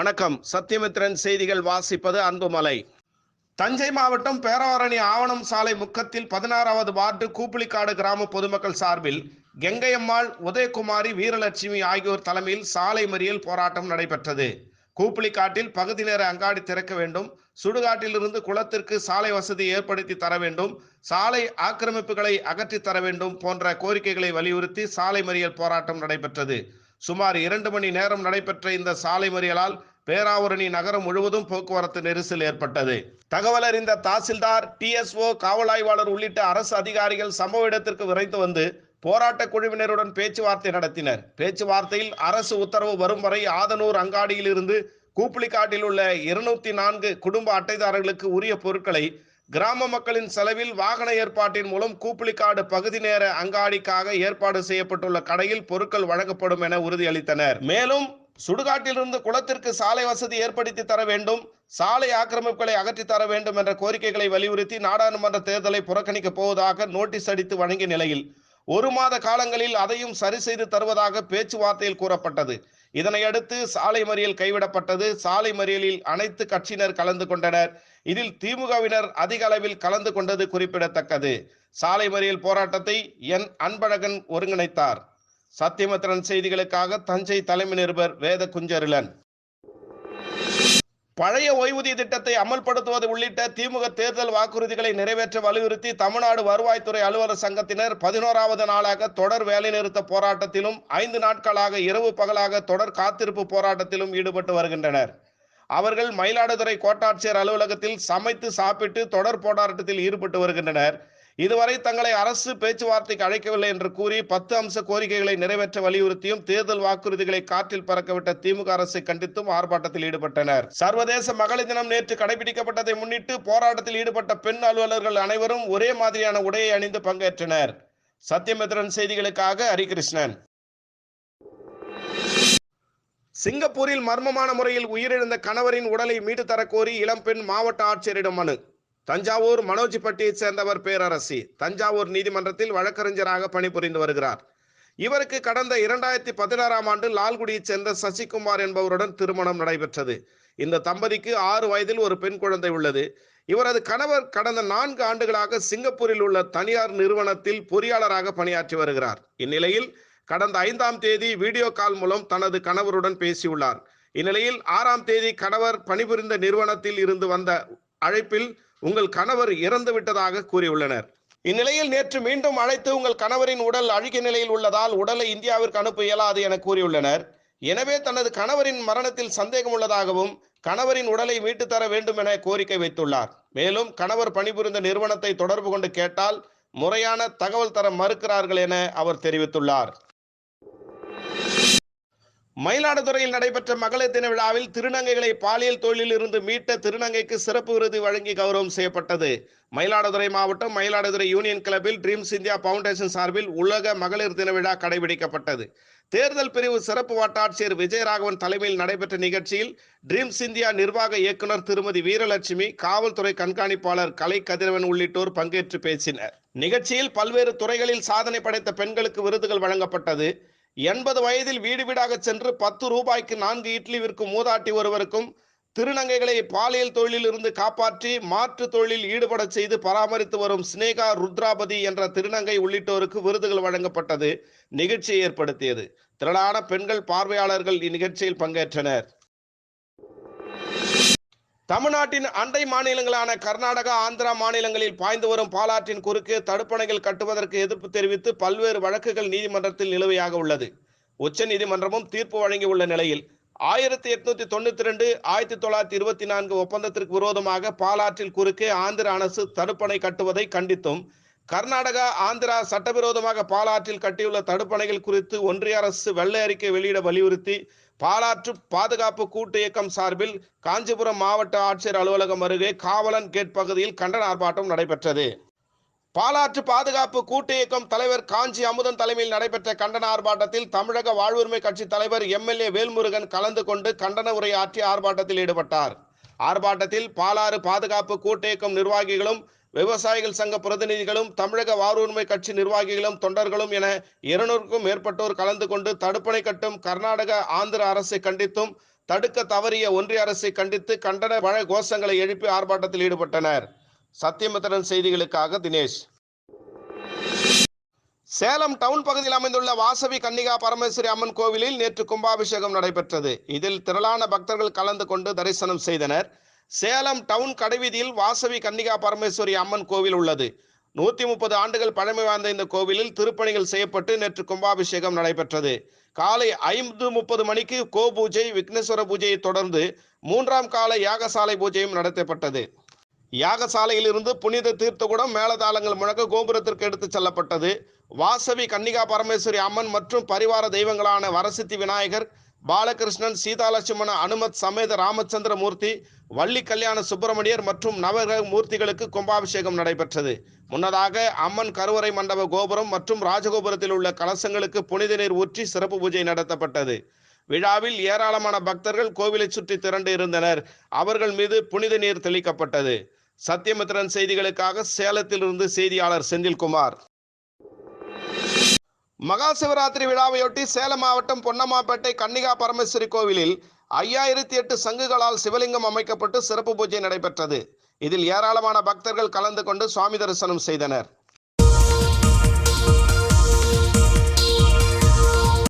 வணக்கம். சத்தியமித்ரன் செய்திகள் வாசிப்பது அன்புமலை. தஞ்சை மாவட்டம் பேரவரணி ஆவணம் சாலை முக்கத்தில் பதினாறாவது வார்டு கூப்பிளிக்காடு கிராம பொதுமக்கள் சார்பில் கெங்கையம்மாள் உதயகுமாரி வீரலட்சுமி ஆகியோர் தலைமையில் சாலை மறியல் போராட்டம் நடைபெற்றது. கூப்பிளிக்காட்டில் பகுதி நேர அங்காடி திறக்க வேண்டும். சுடுகாட்டிலிருந்து குளத்திற்கு சாலை வசதி ஏற்படுத்தி தர வேண்டும். சாலை ஆக்கிரமிப்புகளை அகற்றி தர வேண்டும் போன்ற கோரிக்கைகளை வலியுறுத்தி சாலை மறியல் போராட்டம் நடைபெற்றது. சுமார் இரண்டு மணி நேரம் நடைபெற்ற இந்த சாலை மறியலால் பேராவூரணி நகரம் முழுவதும் போக்குவரத்து நெரிசல் ஏற்பட்டது. தகவல் அறிந்த தாசில்தார் டிஎஸ்ஓ காவல் ஆய்வாளர் உள்ளிட்ட அரசு அதிகாரிகள் சம்பவ இடத்திற்கு விரைந்து வந்து போராட்ட குழுவினருடன் பேச்சுவார்த்தை நடத்தினர். பேச்சுவார்த்தையில் அரசு உத்தரவு வரும் வரை ஆதனூர் அங்காடியில் இருந்து கூப்பிளிக்காட்டில் உள்ள இருநூத்தி நான்கு குடும்ப அட்டைதாரர்களுக்கு உரிய பொருட்களை கிராம மக்களின் செலவில் வாகன ஏற்பாட்டின் மூலம் கூப்பிளிக்காடு பகுதி நேர அங்காடிக்காக ஏற்பாடு செய்யப்பட்டுள்ள கடையில் பொருட்கள் வழங்கப்படும் என உறுதியளித்தனர். மேலும் சுடுகாட்டிலிருந்து குளத்திற்கு சாலை வசதி ஏற்படுத்தி தர வேண்டும் சாலை ஆக்கிரமிப்புகளை அகற்றி தர வேண்டும் என்ற கோரிக்கைகளை வலியுறுத்தி நாடாளுமன்ற தேர்தலை புறக்கணிக்கப் போவதாக நோட்டீஸ் அடித்து வழங்கிய நிலையில் ஒரு மாத காலங்களில் அதையும் சரி செய்து தருவதாக பேச்சுவார்த்தையில் கூறப்பட்டது. இதனையடுத்து சாலை மறியல் கைவிடப்பட்டது. சாலை மறியலில் அனைத்து கட்சியினர் கலந்து கொண்டனர். இதில் திமுகவினர் அதிக அளவில் கலந்து கொண்டது குறிப்பிடத்தக்கது. சாலை மறியல் போராட்டத்தை என் அன்பழகன் ஒருங்கிணைத்தார். சத்தியமத்திரன் செய்திகளுக்காக தஞ்சை தலைமை நிருபர் வேத குஞ்சரிலன் பழைய ஓய்வூதிய திட்டத்தை அமல்படுத்துவது உள்ளிட்ட திமுக தேர்தல் வாக்குறுதிகளை நிறைவேற்ற வலியுறுத்தி தமிழ்நாடு வருவாய்த்துறை அலுவலர் சங்கத்தினர் பதினோராவது நாளாக தொடர் வேலைநிறுத்த போராட்டத்திலும் ஐந்து நாட்களாக இரவு பகலாக தொடர் காத்திருப்பு போராட்டத்திலும் ஈடுபட்டு வருகின்றனர். அவர்கள் மயிலாடுதுறை கோட்டாட்சியர் அலுவலகத்தில் சமைத்து சாப்பிட்டு தொடர் போராட்டத்தில் ஈடுபட்டு வருகின்றனர். இதுவரை தங்களை அரசு பேச்சுவார்த்தைக்கு அழைக்கவில்லை என்று கூறி பத்து அம்ச கோரிக்கைகளை நிறைவேற்ற வலியுறுத்தியும் தேர்தல் வாக்குறுதிகளை காற்றில் பறக்கவிட்ட திமுக அரசை கண்டித்தும் ஆர்ப்பாட்டத்தில் ஈடுபட்டனர். சர்வதேச மகளிர் தினம் நேற்று கடைபிடிக்கப்பட்டதை முன்னிட்டு போராட்டத்தில் ஈடுபட்ட பெண் அலுவலர்கள் அனைவரும் ஒரே மாதிரியான உடையை அணிந்து பங்கேற்றனர். சத்யமித்ரன் செய்திகளுக்காக ஹரிகிருஷ்ணன். சிங்கப்பூரில் மர்மமான முறையில் உயிரிழந்த கணவரின் உடலை மீட்டு தரக்கோரி இளம்பெண் மாவட்ட ஆட்சியரிடம் மனு. தஞ்சாவூர் மனோஜிப்பட்டியைச் சேர்ந்தவர் பேரரசி. தஞ்சாவூர் நீதிமன்றத்தில் வழக்கறிஞராக பணிபுரிந்து வருகிறார். இவருக்கு கடந்த இரண்டாயிரத்தி பதினாறாம் ஆண்டு லால்குடியைச் சேர்ந்த சசிகுமார் என்பவருடன் திருமணம் நடைபெற்றது. இந்த தம்பதிக்கு ஆறு வயதில் ஒரு பெண் குழந்தை உள்ளது. இவரது கணவர் கடந்த நான்கு ஆண்டுகளாக சிங்கப்பூரில் உள்ள தனியார் நிறுவனத்தில் பொறியாளராக பணியாற்றி வருகிறார். இந்நிலையில் கடந்த ஐந்தாம் தேதி வீடியோ கால் மூலம் தனது கணவருடன் பேசியுள்ளார். இந்நிலையில் ஆறாம் தேதி கணவர் பணிபுரிந்த நிறுவனத்தில் இருந்து வந்த அழைப்பில் உங்கள் கணவர் இறந்து விட்டதாக கூறியுள்ளனர். இந்நிலையில் நேற்று மீண்டும் அழைத்து உங்கள் கணவரின் உடல் அழுகிய நிலையில் உள்ளதால் உடலை இந்தியாவிற்கு அனுப்ப இயலாது என கூறியுள்ளனர். எனவே தனது கணவரின் மரணத்தில் சந்தேகம் உள்ளதாகவும் கணவரின் உடலை மீட்டு தர வேண்டும் என கோரிக்கை வைத்துள்ளார். மேலும் கணவர் பணிபுரிந்த நிறுவனத்தை தொடர்பு கொண்டு கேட்டால் முறையான தகவல் தர மறுக்கிறார்கள் என அவர் தெரிவித்துள்ளார். மயிலாடுதுறையில் நடைபெற்ற மகளிர் தின விழாவில் திருநங்கைகளை பாலியல் தொழிலில் இருந்து மீட்ட திருநங்கைக்கு சிறப்பு விருது வழங்கி கௌரவம் செய்யப்பட்டது. மயிலாடுதுறை மாவட்டம் மயிலாடுதுறை யூனியன் கிளப்பில் ட்ரீம்ஸ் இந்தியா பவுண்டேஷன் சார்பில் உலக மகளிர் தின விழா கடைபிடிக்கப்பட்டது. தேர்தல் பிரிவு சிறப்பு வட்டாட்சியர் விஜயராகவன் தலைமையில் நடைபெற்ற நிகழ்ச்சியில் ட்ரீம்ஸ் இந்தியா நிர்வாக இயக்குனர் திருமதி வீரலட்சுமி காவல்துறை கண்காணிப்பாளர் கலை கதிரவன் உள்ளிட்டோர் பங்கேற்று பேசினர். நிகழ்ச்சியில் பல்வேறு துறைகளில் சாதனை படைத்த பெண்களுக்கு விருதுகள் வழங்கப்பட்டது. எண்பது வயதில் வீடு வீடாக சென்று பத்து ரூபாய்க்கு நான்கு இட்லி விற்கும் மூதாட்டி ஒருவருக்கும் திருநங்கைகளை பாலியல் தொழிலில் இருந்து காப்பாற்றி மாற்று தொழிலில் ஈடுபட செய்து பராமரித்து வரும் ஸ்னேகா ருத்ராபதி என்ற திருநங்கை உள்ளிட்டோருக்கு விருதுகள் வழங்கப்பட்டது. நிகழ்ச்சியை ஏற்படுத்தியது. திரளான பெண்கள் பார்வையாளர்கள் இந்நிகழ்ச்சியில் பங்கேற்றனர். தமிழ்நாட்டின் அண்டை மாநிலங்களான கர்நாடகா ஆந்திரா மாநிலங்களில் பாய்ந்து வரும் பாலாற்றின் குறுக்கே தடுப்பணைகள் கட்டுவதற்கு எதிர்ப்பு தெரிவித்து பல்வேறு வழக்குகள் நீதிமன்றத்தில் நிலுவையாக உள்ளது. உச்ச நீதிமன்றமும் தீர்ப்பு வழங்கியுள்ள நிலையில் ஆயிரத்தி எட்நூத்தி தொண்ணூத்தி ரெண்டு ஆயிரத்தி தொள்ளாயிரத்தி இருபத்தி நான்கு ஒப்பந்தத்திற்கு விரோதமாக பாலாற்றில் குறுக்கே ஆந்திர அரசு தடுப்பணை கட்டுவதை கண்டித்தும் கர்நாடகா ஆந்திரா சட்டவிரோதமாக பாலாற்றில் கட்டியுள்ள தடுப்பணைகள் குறித்து ஒன்றிய அரசு வெள்ளை அறிக்கை வெளியிட வலியுறுத்தி பாலாற்று பாதுகாப்பு கூட்டு இயக்கம் சார்பில் காஞ்சிபுரம் மாவட்ட ஆட்சியர் அலுவலகம் அருகே காவலன் கேட் பகுதியில் கண்டன ஆர்ப்பாட்டம் நடைபெற்றது. பாலாற்று பாதுகாப்பு கூட்டு இயக்கம் தலைவர் காஞ்சி அமுதன் தலைமையில் நடைபெற்ற கண்டன ஆர்ப்பாட்டத்தில் தமிழக வாழ்வுரிமை கட்சி தலைவர் எம்எல்ஏ வேல்முருகன் கலந்து கொண்டு கண்டன உரையாற்றி ஆர்ப்பாட்டத்தில் ஈடுபட்டார். ஆர்ப்பாட்டத்தில் பாலாறு பாதுகாப்பு கூட்டு இயக்கம் நிர்வாகிகளும் விவசாயிகள் சங்க பிரதிநிதிகளும் தமிழக வாரூர்மை கட்சி நிர்வாகிகளும் தொண்டர்களும் என இருநூறுக்கும் மேற்பட்டோர் கலந்து கொண்டு தடுப்பணை கட்டும் கர்நாடக ஆந்திர அரசை கண்டித்தும் தடுக்க தவறிய ஒன்றிய அரசை கண்டித்து கண்டன வழ கோஷங்களை எழுப்பி ஆர்ப்பாட்டத்தில் ஈடுபட்டனர். சத்தியமித்திரன் செய்திகளுக்காக தினேஷ். சேலம் டவுன் பகுதியில் அமைந்துள்ள வாசவி கன்னிகா பரமேஸ்வரி அம்மன் கோவிலில் நேற்று கும்பாபிஷேகம் நடைபெற்றது. இதில் திரளான பக்தர்கள் கலந்து கொண்டு தரிசனம் செய்தனர். சேலம் டவுன் கடைவீதியில் வாசவி கன்னிகா பரமேஸ்வரி அம்மன் கோவில் உள்ளது. நூத்தி முப்பது ஆண்டுகள் பழமை வாய்ந்த இந்த கோவிலில் திருப்பணிகள் செய்யப்பட்டு நேற்று கும்பாபிஷேகம் நடைபெற்றது. காலை ஐந்து முப்பது மணிக்கு கோ பூஜை விக்னேஸ்வர பூஜையை தொடர்ந்து மூன்றாம் கால யாகசாலை பூஜையும் நடத்தப்பட்டது. யாகசாலையில் இருந்து புனித தீர்த்தகுடம் மேலதாளங்கள் முழக்க கோபுரத்திற்கு எடுத்துச் செல்லப்பட்டது. வாசவி கன்னிகா பரமேஸ்வரி அம்மன் மற்றும் பரிவார தெய்வங்களான வரசித்தி விநாயகர் பாலகிருஷ்ணன் சீதாலட்சுமண அனுமத் சமேத ராமச்சந்திர மூர்த்தி வள்ளி கல்யாண சுப்பிரமணியர் மற்றும் நவகிரக மூர்த்திகளுக்கு கும்பாபிஷேகம் நடைபெற்றது. முன்னதாக அம்மன் கருவறை மண்டப கோபுரம் மற்றும் ராஜகோபுரத்தில் உள்ள கலசங்களுக்கு புனித நீர் ஊற்றி சிறப்பு பூஜை நடத்தப்பட்டது. விழாவில் ஏராளமான பக்தர்கள் கோவிலை சுற்றி திரண்டு இருந்தனர். அவர்கள் மீது புனித நீர் தெளிக்கப்பட்டது. சத்தியமித்திரன் செய்திகளுக்காக சேலத்திலிருந்து செய்தியாளர் செந்தில்குமார். மகா சிவராத்திரி விழாவையொட்டி சேலம் மாவட்டம் பொன்னமாப்பேட்டை கன்னிகா பரமேஸ்வரி கோவிலில் ஐயாயிரத்தி எட்டு சங்குகளால் சிவலிங்கம் அமைக்கப்பட்டு சிறப்பு பூஜை நடைபெற்றது. இதில் ஏராளமான பக்தர்கள் கலந்து கொண்டு சுவாமி தரிசனம் செய்தனர்.